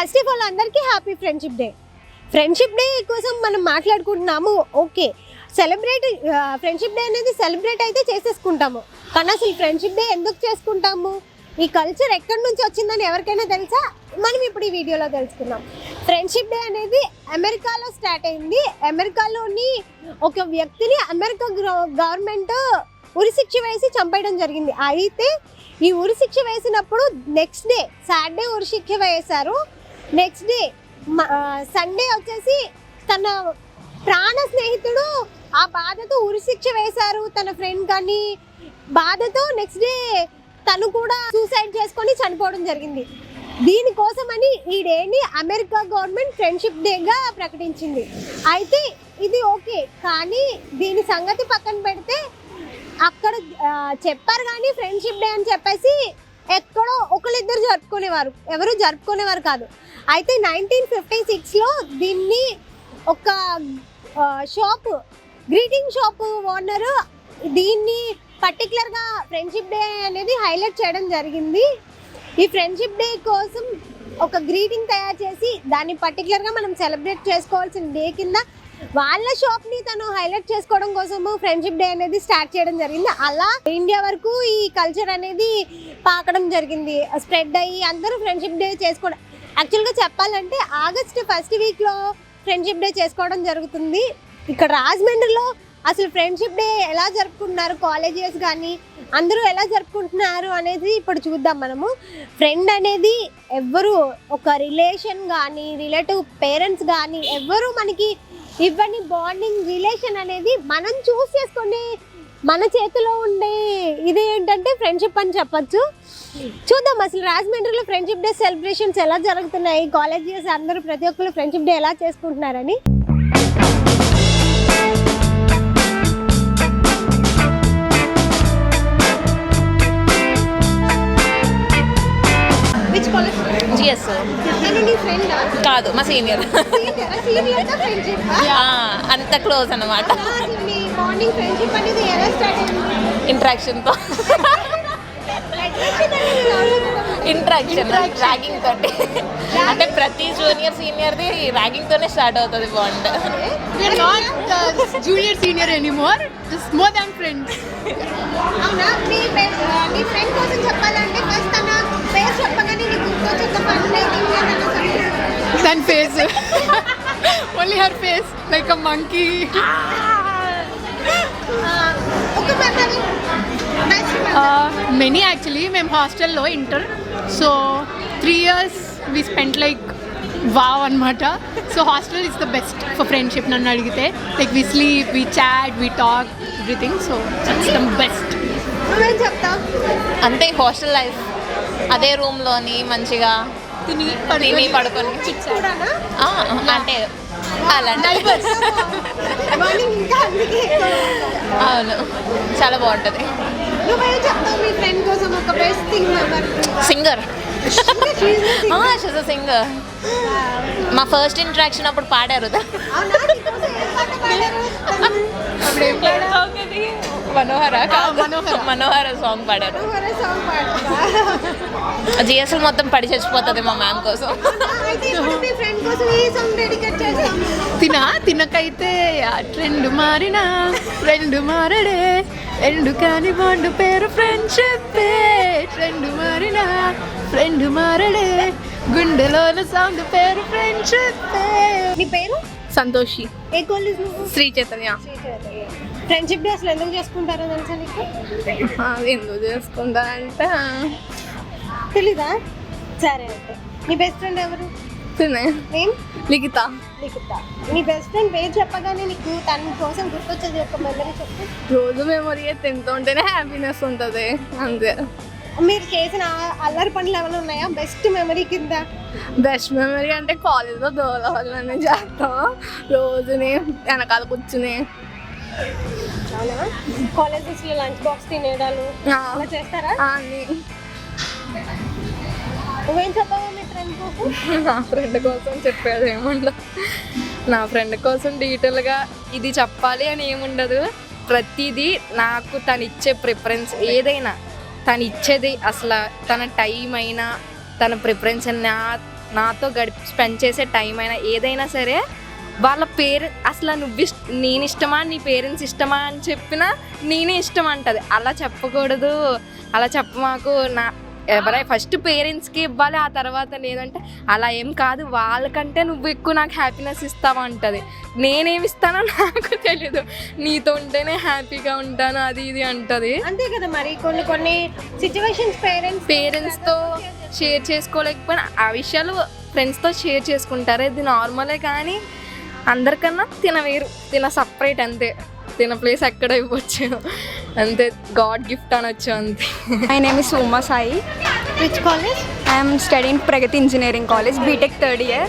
First of all అందరికీ happy friendship day. Friendship day కోసం మనం మాట్లాడుకుంటున్నాము ఓకే. సెలబ్రేట్ ఫ్రెండ్షిప్ డే అనేది సెలబ్రేట్ అయితే చేసేసుకుంటాము. కానీ అసలు ఫ్రెండ్షిప్ డే ఎందుకు చేసుకుంటాము? ఈ కల్చర్ ఎక్కడి నుంచి వచ్చిందని ఎవరికైనా తెలుసా? మనం ఇప్పుడు ఈ వీడియోలో తెలుసుకుందాం. ఫ్రెండ్షిప్ డే అనేది అమెరికాలో స్టార్ట్ అయింది. అమెరికాలోని ఒక వ్యక్తిని అమెరికా గవర్నమెంట్ ఉరిశిక్ష వేసి చంపేయడం జరిగింది. అయితే ఈ ఉరిశిక్ష వేసినప్పుడు నెక్స్ట్ డే సాటర్డే ఉరిశిక్ష వేశారు. నెక్స్ట్ డే సండే వచ్చేసి తన ప్రాణ స్నేహితుడు ఆ బాధతో ఉరిశిక్ష వేశారు. తన ఫ్రెండ్ కానీ బాధతో నెక్స్ట్ డే తను కూడా సూసైడ్ చేసుకొని చనిపోవడం జరిగింది. దీనికోసమని ఈ డేని అమెరికా గవర్నమెంట్ ఫ్రెండ్షిప్ డేగా ప్రకటించింది. అయితే ఇది ఓకే కానీ దీని సంగతి పక్కన పెడితే అక్కడ చెప్పారు కానీ ఫ్రెండ్షిప్ డే అని చెప్పేసి ఎక్కడో ఒకళ్ళిద్దరు జరుపుకునేవారు. ఎవరు జరుపుకునేవారు కాదు. అయితే నైన్టీన్ ఫిఫ్టీ సిక్స్లో దీన్ని ఒక షాప్ గ్రీటింగ్ షాప్ ఓనరు దీన్ని పర్టికులర్గా ఫ్రెండ్షిప్ డే అనేది హైలైట్ చేయడం జరిగింది. ఈ ఫ్రెండ్షిప్ డే కోసం ఒక గ్రీటింగ్ తయారు చేసి దాన్ని పర్టికులర్గా మనం సెలబ్రేట్ చేసుకోవాల్సిన డే కింద వాళ్ళ షాప్ని తను హైలైట్ చేసుకోవడం కోసము ఫ్రెండ్షిప్ డే అనేది స్టార్ట్ చేయడం జరిగింది. అలా ఇండియా వరకు ఈ కల్చర్ అనేది పాకడం జరిగింది. స్ప్రెడ్ అయ్యి అందరూ ఫ్రెండ్షిప్ డే చేసుకోవడం యాక్చువల్గా చెప్పాలంటే ఆగస్ట్ ఫస్ట్ వీక్లో ఫ్రెండ్షిప్ డే చేసుకోవడం జరుగుతుంది. ఇక్కడ రాజమండ్రిలో అసలు ఫ్రెండ్షిప్ డే ఎలా జరుపుకుంటున్నారు? కాలేజెస్ కానీ అందరూ ఎలా జరుపుకుంటున్నారు అనేది ఇప్పుడు చూద్దాం మనము. ఫ్రెండ్ అనేది ఎవ్వరు ఒక రిలేషన్ కానీ రిలేటివ్ పేరెంట్స్ కానీ ఎవ్వరు మనకి ఇవ్వని బాండింగ్ రిలేషన్ అనేది మనం చూస్ చేసుకునే మన చేతిలో ఉండే ఇది ఏంటంటే ఫ్రెండ్షిప్ అని చెప్పొచ్చు. చూద్దాం అసలు రాజమండ్రిలో ఫ్రెండ్షిప్ డే సెలబ్రేషన్స్ ఎలా జరుగుతున్నాయి? కాలేజెస్ అందరూ ప్రతి ఒక్కరు ఫ్రెండ్షిప్ డే ఎలా చేసుకుంటున్నారని? ఫ్రెండ్ కాదు మా సీనియర్ సీనియర్ అంత క్లోజ్ అనమాట అయింది? ఇంట్రాక్షన్తో ఇంట్రాక్షన్ ర్యాగింగ్ తోటి. అంటే ప్రతి జూనియర్ సీనియర్ది ర్యాగింగ్ తోనే స్టార్ట్ అవుతుంది bond junior senior anymore. Just more than friends. అవునా? మీ ఫ్రెండ్ కోసం చెప్పాలంటే ఫస్ట్ తన face, like a monkey. ఒక memory best Uh, many actually. మేము హాస్టల్లో inter so three years we spend like wow అనమాట so hostel is the best for friendship నన్ను అడిగితే. Like we sleep we chat we talk everything so it's the best అంతే hostel life అదే రూమ్లోని మంచిగా తిని పడుకొని అంటే అవును చాలా బాగుంటుంది. సింగర్ సింగర్ మా ఫస్ట్ ఇంట్రాక్షన్ అప్పుడు పాడారు. మనోహర. మనోహర. సాంగ్ పాడారు. మనోహర సాంగ్ పాడతా. జిఎస్ఎల్ మొత్తం పడి చచ్చిపోతుంది మా మ్యామ్ కోసం. సాంగ్ తిన తినకైతే ట్రెండ్ మారినా ఫ్రెండ్ మారడే. ఎండు కాని బాండు పేరు ఫ్రెండ్షిప్ ట్రెండ్ మారినా ఫ్రెండ్ మారడే. గుండెలోన సౌండ్ పేరు ఫ్రెండ్షిప్ నీ పేరు? సంతోషి. ఏ కాలేజ్ నువ్వు శ్రీ చైతన్య. ఫ్రెండ్షిప్ డే అసలు ఎందుకు చేసుకుంటారో తెలుసా నీకు? ఎందుకు చేసుకుంటా అంటే తెలీదా? సరే అయితే. నీ బెస్ట్ ఫ్రెండ్ ఎవరు? నేను లిఖిత. లిఖిత. నీ బెస్ట్ ఫ్రెండ్ పేరు చెప్పగానే నీకు తన కోసం గుర్తొచ్చేది ఒక మెమరీ చెప్పు. రోజు మెమరీ తింటూ ఉంటేనే హ్యాపీనెస్ ఉంటుంది. అంతే. మీరు చేసిన అల్లరి పనులు ఏమైనా ఉన్నాయా? బెస్ట్ మెమరీ కింద? బెస్ట్ మెమరీ అంటే కాలేజ్లో దోల వల్లనే చేస్తాం. రోజుని వెనకాల కూర్చుని. అవునా? కాలేజెస్లో లంచ్ బాక్స్ తినేడాలు ఆ, అలా చేస్తారా? ఆ అని నువ్వేం చెప్పావా మీ ఫ్రెండ్ కోసం? నా ఫ్రెండ్ కోసం చెప్పేది ఏముండదు నా ఫ్రెండ్ కోసం డీటెయిల్గా ఇది చెప్పాలి అని ఏముండదు ప్రతిదీ నాకు తను ఇచ్చే ప్రిఫరెన్స్ ఏదైనా. తను ఇచ్చేది అసలు తన టైం అయినా తన ప్రిఫరెన్స్ నా నాతో గడిపి స్పెండ్ చేసే టైం అయినా ఏదైనా సరే వాళ్ళ పేరు అసలు నువ్వు ఇష్ట నేను ఇష్టమా నీ పేరెంట్స్ ఇష్టమా అని చెప్పినా నేనే ఇష్టం అంటది. అలా చెప్పకూడదు. అలా చెప్ప మాకు నా ఎవరై ఫస్ట్ పేరెంట్స్కి ఇవ్వాలి ఆ తర్వాత లేదంటే అలా ఏం కాదు. వాళ్ళకంటే నువ్వు ఎక్కువ నాకు హ్యాపీనెస్ ఇస్తావా అంటది. నేనేమి ఇస్తానో నాకు తెలీదు. నీతో ఉంటేనే హ్యాపీగా ఉంటాను అది ఇది అంటది. అంతే కదా మరి. కొన్ని కొన్ని సిచ్యువేషన్స్ పేరెంట్స్ పేరెంట్స్తో షేర్ చేసుకోలేకపోయినా ఆ విషయాలు ఫ్రెండ్స్తో షేర్ చేసుకుంటారు. ఇది నార్మలే కానీ అందరికన్నా తిన వేరు తిన సపరేట్ అంతే. తిన ప్లేస్ ఎక్కడ ఇవ్వచ్చు? అంతే గాడ్ గిఫ్ట్ అనొచ్చు అంతే. My name is Soma Sai. Which college I am studying Pragati Engineering College, BTech third year.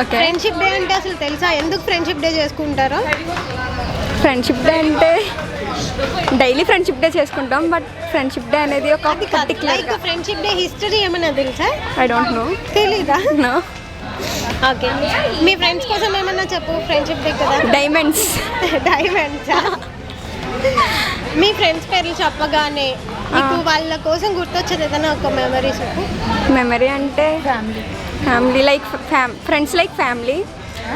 Okay. Friendship day అంటే అసలు తెలుసా? ఎందుకు ఫ్రెండ్షిప్ డే చేసుకుంటారో? ఫ్రెండ్షిప్ డే అంటే డైలీ ఫ్రెండ్షిప్ డే చేసుకుంటాం బట్ ఫ్రెండ్షిప్ డే అనేది ఒక particular like friendship day history ఏమైనా తెలుసా? ఐ డోంట్ నో తెలీదా? నో ఓకే మీ ఫ్రెండ్స్ కోసం ఏమన్నా చెప్పు ఫ్రెండ్షిప్ డే కదా? డైమండ్స్ డైమండ్సా మీ ఫ్రెండ్స్ పేర్లు చెప్పగానే మీకు వాళ్ళ కోసం గుర్తొచ్చేది ఏదైనా ఒక మెమరీ చెప్పు. మెమరీ అంటే family family like fam friends like family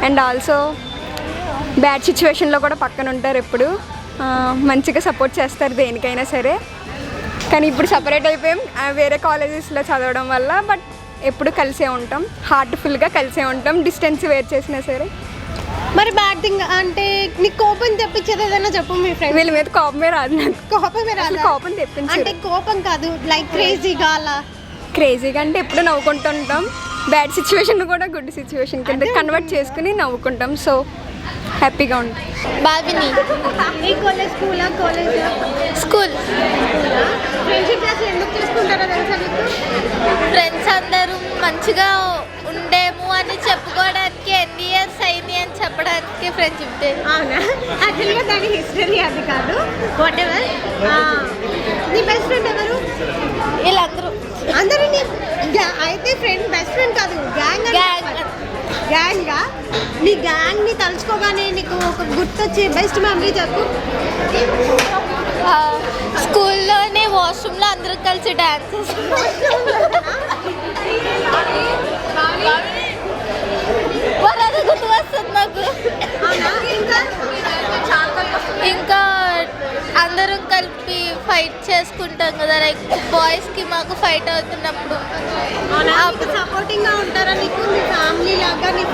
and also bad సిచ్యువేషన్లో కూడా పక్కన ఉంటారు ఎప్పుడు. ఆ, మంచిగా సపోర్ట్ చేస్తారు దేనికైనా సరే. కానీ ఇప్పుడు సపరేట్ అయిపోయాం. ఆ, వేరే కాలేజెస్లో చదవడం వల్ల బట్ ఎప్పుడు కలిసే ఉంటాం. హార్ట్ఫుల్గా కలిసే ఉంటాం. డిస్టెన్స్ వేర్ చేసినా సరే. మరి బ్యాడ్ థింగ్ అంటే నీకు కోపం తెప్పించేది ఏదైనా చెప్పు మీ ఫ్రెండ్ వీళ్ళ మీద కోపమే రాదు నాకు. కోపమే రాదా? కోపం తెప్పించదు. అంటే కోపం కాదు లైక్ క్రేజీగా అలా. క్రేజీగా అంటే ఎప్పుడు నవ్వుకుంటుంటాం బ్యాడ్ సిచ్యువేషన్ కూడా గుడ్ సిచ్యువేషన్ కింద కన్వర్ట్ చేసుకుని నవ్వుకుంటాం. సో హ్యాపీగా ఉంటాం. బావిని ఈ కాలేజ్ స్కూలా కాలేజ్ స్కూల్ ఫ్రెండ్షిప్ క్లాస్ ఎందుకు చేసుకుంటారో తెలుసా ఫ్రెండ్స్ అందరూ మంచిగా ఉండేము అని చెప్పుకోవడానికి అయింది అని చెప్పడానికి ఫ్రెండ్షిప్ డే అవునా? యాక్చువల్గా దాని హిస్టరీ అది కాదు. వాట్ ఎవర్ నీ బెస్ట్ ఫ్రెండ్ ఎవరు? వీళ్ళందరూ. అందరూ నీ అయితే ఫ్రెండ్ బెస్ట్ ఫ్రెండ్ కాదు గ్యాంగ్ గ్యాంగ్ గ్యాంగా నీ గ్యాంగ్ని తలుచుకోగానే నీకు ఒక గుర్తొచ్చే బెస్ట్ మెమరీ చెప్పు. స్కూల్లోనే వాష్రూమ్లో అందరూ కలిసి గుర్తు వస్తుంది అవునా? ఇంకా? అందరం కలిపి ఫైట్ చేసుకుంటాం కదా లైక్ బాయ్స్కి మాకు ఫైట్ అవుతున్నప్పుడు. సపోర్టింగ్గా ఉంటారా నీకు? మీ ఫ్యామిలీ లాగా నీ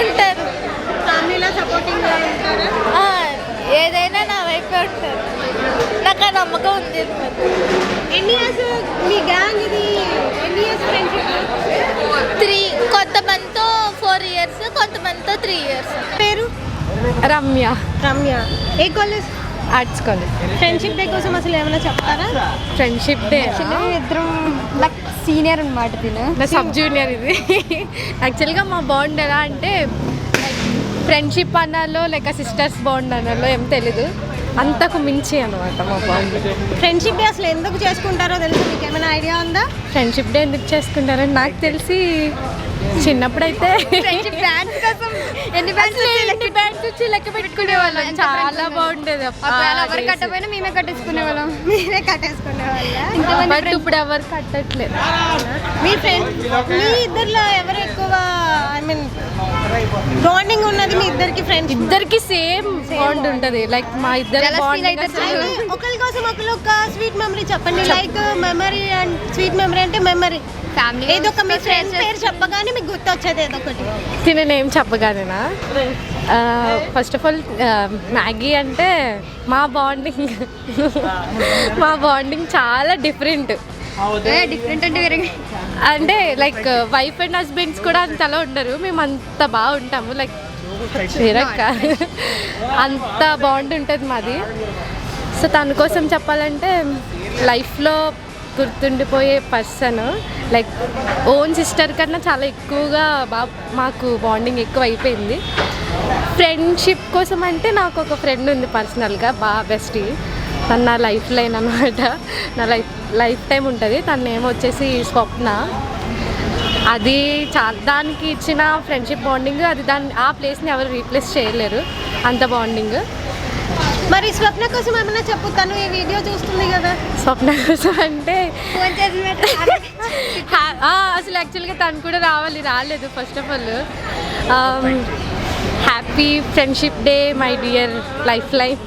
ఉంటారు. ఫ్యామిలీలో సపోర్టింగ్గా ఉంటారా? ఏదైనా నా వైపే ఉంటారు నాకు ఆ నమ్మకం ఉంది ఎన్ని ఇయర్స్ మీ గ్యాంగ్ ఇది? ఎన్ని ఇయర్స్ ఫ్రెండ్షిప్ త్రీ కొంతమందితో ఫోర్ ఇయర్స్ కొంతమందితో త్రీ ఇయర్స్. పేరు? రమ్య. రమ్య. ఏ college? Arts college. Friendship day కోసం అసలు ఏమైనా చెప్తారా? ఫ్రెండ్షిప్ డే ఇద్దరం లైక్ సీనియర్ అనమాట తిను. నా సబ్ జూనియర్ ఇది. యాక్చువల్గా మా బాండ్ ఎలా అంటే ఫ్రెండ్షిప్ అన్నాలో లేక సిస్టర్స్ బాండ్ అన్నాలో ఏం తెలీదు. అంతకు మించి అనమాట మా బాండ్. ఫ్రెండ్షిప్ డే అసలు ఎందుకు చేసుకుంటారో తెలుసు? మీకు ఏమైనా ఐడియా ఉందా? ఫ్రెండ్షిప్ డే ఎందుకు చేసుకుంటారని నాకు తెలిసి చిన్నప్పుడైతే ఫ్రెండ్షిప్ బ్యాండ్స్ కోసం ఎన్ని బ్యాండ్స్ ఎన్ని బ్యాండ్స్ వచ్చి లెక్క పెట్టుకునే వాళ్ళం. చాలా బాగుండేది ఒకవేళ ఎవరు కట్టపోయినా మేమే కట్టేసుకునే వాళ్ళం. మీరే కట్టేసుకునే వాళ్ళ? బట్ ఇప్పుడు ఎవరు కట్టట్లేదు. మీ ఫ్రెండ్ మీ ఇద్దరిలో ఎవరు ఎక్కువ ఐ మీన్ బాండింగ్ ఉన్నది మీ ఇద్దరికి ఫ్రెండ్స్ ఇద్దరికి సేమ్ బాండ్ ఉంటది. లైక్ మా ఇద్దరు బాండ్ అయితే ఒకరి కోసం ఒకరు ఒక స్వీట్ మెమరీ చెప్పండి. Like memory and sweet memory అంటే మెమరీ ఫ్యామిలీ ఏదో ఒక మీ ఫ్రెండ్స్ పేరు చెప్పగానే మీకు గుర్తొచ్చేది ఏదో ఒకటి. తిన నేమ్ చెప్పగానేనా? ఫస్ట్ ఆఫ్ ఆల్ మ్యాగీ అంటే మా బాండింగ్ మా బాండింగ్ చాలా డిఫరెంట్ డిఫరెంట్ అంటే వేరే. అంటే లైక్ వైఫ్ అండ్ హస్బెండ్స్ కూడా అంతలా ఉండరు. మేము అంత బాగా ఉంటాము. లైక్ వేరక్క అంత బాండ్ ఉంటుంది మాది. సో తన కోసం చెప్పాలంటే లైఫ్లో గుర్తుండిపోయే పర్సన్ లైక్ ఓన్ సిస్టర్ కన్నా చాలా ఎక్కువగా బా మాకు బాండింగ్ ఎక్కువ అయిపోయింది ఫ్రెండ్షిప్ కోసం అంటే నాకు ఒక ఫ్రెండ్ ఉంది పర్సనల్గా బాగా బెస్ట్ తను నా లైఫ్ లైన్ అనమాట నా లైఫ్ లైఫ్ టైం ఉంటుంది. తన నేమ్ వచ్చేసి స్వప్న. అది చాలా దానికి ఇచ్చిన ఫ్రెండ్షిప్ బాండింగ్ అది దాన్ని ఆ ప్లేస్ని ఎవరు రీప్లేస్ చేయలేరు. అంత బాండింగ్. మరి స్వప్న కోసం ఏమైనా చెప్పు తను ఈ వీడియో చూస్తుంది కదా. స్వప్న కోసం అంటే అసలు యాక్చువల్గా తను కూడా రావాలి రాలేదు first of all. Happy friendship day my dear life life.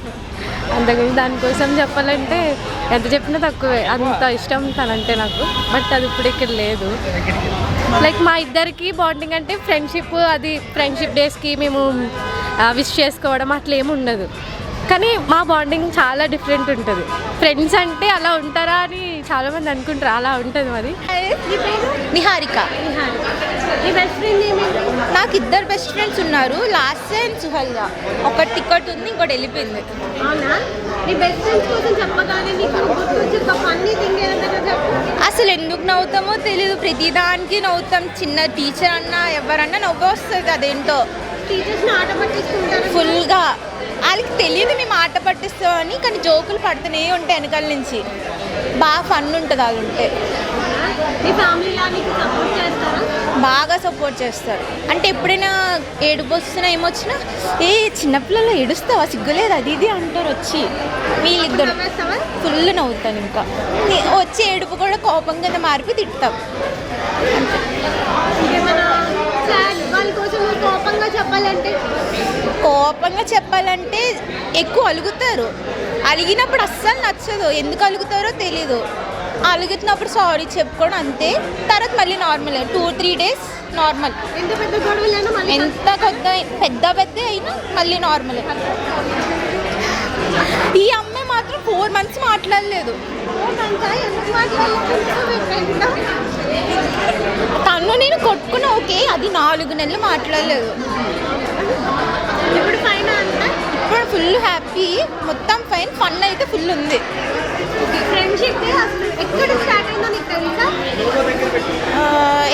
అందుకని దానికోసం చెప్పాలంటే ఎంత చెప్పినా తక్కువే. అంత ఇష్టం తనంటే నాకు. బట్ అది ఇప్పుడు ఇక్కడ లేదు. లైక్ మా ఇద్దరికి బాండింగ్ అంటే ఫ్రెండ్షిప్ అది ఫ్రెండ్షిప్ డేస్కి మేము విష్ చేసుకోవడం అట్లా ఏమి ఉండదు. కానీ మా బాండింగ్ చాలా డిఫరెంట్ ఉంటుంది. ఫ్రెండ్స్ అంటే అలా ఉంటారా అని చాలామంది అనుకుంటారు అలా ఉంటుంది మరి. నిహారిక. నీ బెస్ట్ ఫ్రెండ్ నాకు ఇద్దరు బెస్ట్ ఫ్రెండ్స్ ఉన్నారు. లాస్ట్ అండ్ సుహల్గా ఒక టికెట్ ఉంది ఇంకోటి వెళ్ళిపోయింది. అవునా? నీ బెస్ట్ ఫ్రెండ్స్ కోసం చెప్పగానే నీకు గుర్తొచ్చి ఒక ఫన్నీ థింగ్ ఏదైనా చెప్పు. అసలు ఎందుకు నవ్వుతామో తెలియదు ప్రతిదానికి నవ్వుతాం. చిన్న టీచర్ అన్నా ఎవరన్నా నవ్వు వస్తుంది అదేంటో. టీచర్స్ని ఆట పట్టిస్తుంటారు? ఫుల్గా వాళ్ళకి తెలియదు మేము ఆట పట్టిస్తామని కానీ జోకులు పడుతూనే ఉంటాయి వెనకాల నుంచి. బాగా ఫన్ ఉంటుంది వాళ్ళు ఉంటే. బాగా సపోర్ట్ చేస్తారు. అంటే ఎప్పుడైనా ఏడుపు వస్తున్నా ఏమొచ్చినా ఏ చిన్నపిల్లలు ఏడుస్తావా? సిగ్గులేదు అది ఇది అంటారు వచ్చి. వీళ్ళిద్దరు ఫుల్ నవ్వుతాను ఇంకా. వచ్చి ఏడుపు కూడా కోపం కింద మారిపి తిడతాం. కోపంగా చెప్పాలంటే? కోపంగా చెప్పాలంటే ఎక్కువ అలుగుతారు. అలిగినప్పుడు అస్సలు నచ్చదు. ఎందుకు అలుగుతారో తెలీదు. అలుగుతున్నప్పుడు సారీ చెప్పుకోవడం అంతే. తర్వాత మళ్ళీ normal two three days normal ఎంత పెద్ద గొడవలైనా ఎంత పెద్ద పెద్ద పెద్ద అయినా మళ్ళీ నార్మల్ ఈ అమ్మాయి మాత్రం ఫోర్ మంత్స్ మాట్లాడలేదు? తను నేను కొట్టుకున్న ఓకే అది నాలుగు నెలలు మాట్లాడలేదు. ఇప్పుడు ఫైన్ ఇప్పుడు ఫుల్ హ్యాపీ మొత్తం ఫైన్ ఫన్ అయితే ఫుల్ ఉంది. ఫ్రెండ్షిప్ ఎక్కడ స్టార్ట్ అయిందో నీకు తెలుసా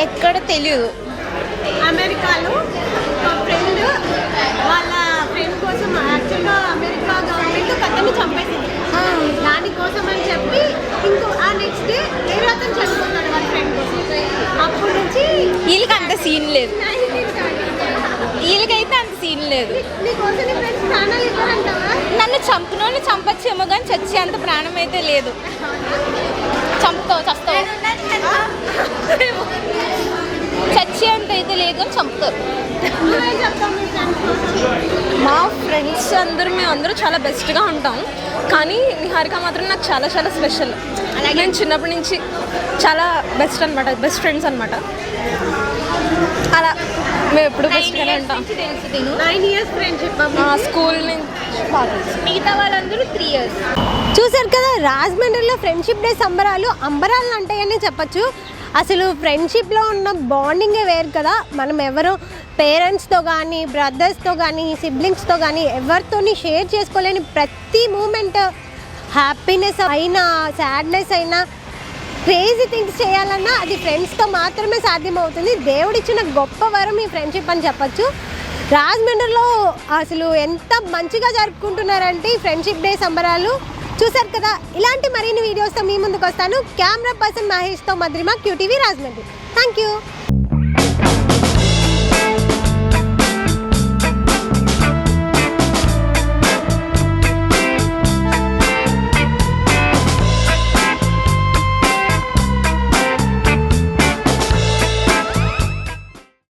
ఎక్కడ తెలియదు అమెరికాలో మా ఫ్రెండ్ వాళ్ళ ఫ్రెండ్ కోసం యాక్చువల్గా అమెరికా గవర్నమెంట్ ఒక అతన్ని చంపేసింది దానికోసం అని చెప్పి ఇంకో ఆ నెక్స్ట్ డే వేరే అతను చనిపోతాడు వాళ్ళ ఫ్రెండ్ అప్పటి నుంచి వీళ్ళకి అంత సీన్ లేదు. వీళ్ళకైతే అంత సీన్ లేదు. నన్ను చంపినోళ్ళు చంపచ్చేమో కానీ చచ్చే అంత ప్రాణం అయితే లేదు. చంపుతావు చస్తావు. చచ్చే అంత అయితే లేదు కానీ చంపుతారు. మీ ఫ్రెండ్స్ అందరూ మేము అందరూ చాలా బెస్ట్గా ఉంటాం. కానీ నిహారిక మాత్రం నాకు చాలా చాలా స్పెషల్. అలాగే? నేను చిన్నప్పటి నుంచి చాలా బెస్ట్ అనమాట బెస్ట్ ఫ్రెండ్స్ అనమాట అలా మేము ఎప్పుడు బెస్ట్గానే ఉంటాం. నైన్ ఇయర్స్ ఫ్రెండ్షిప్ స్కూల్ నుంచి. మిగతా వాళ్ళందరూ త్రీ ఇయర్స్ చూసారు కదా రాజమండ్రిలో ఫ్రెండ్షిప్ డే సంబరాలు అంబరాలు అంటాయని చెప్పచ్చు. అసలు ఫ్రెండ్షిప్లో ఉన్న బాండింగే వేరు కదా. మనం ఎవరు పేరెంట్స్తో కానీ బ్రదర్స్తో కానీ సిబ్లింగ్స్తో కానీ ఎవరితోని షేర్ చేసుకోలేని ప్రతి మూమెంట్ హ్యాపీనెస్ అయినా సాడ్నెస్ అయినా క్రేజీ థింగ్స్ చేయాలన్నా అది ఫ్రెండ్స్తో మాత్రమే సాధ్యమవుతుంది. దేవుడిచ్చిన గొప్ప వరం ఈ ఫ్రెండ్షిప్ అని చెప్పచ్చు. రాజమండ్రిలో అసలు ఎంత మంచిగా జరుపుకుంటున్నారంటే ఈ ఫ్రెండ్షిప్ డే సంబరాలు. చూసారు కదా ఇలాంటి మరిన్ని వీడియోస్తో మీ ముందుకు వస్తాను. కెమెరా పర్సన్ మహేష్తో మద్రిమ క్యూటీవీ రాజమండ్రి. Thank you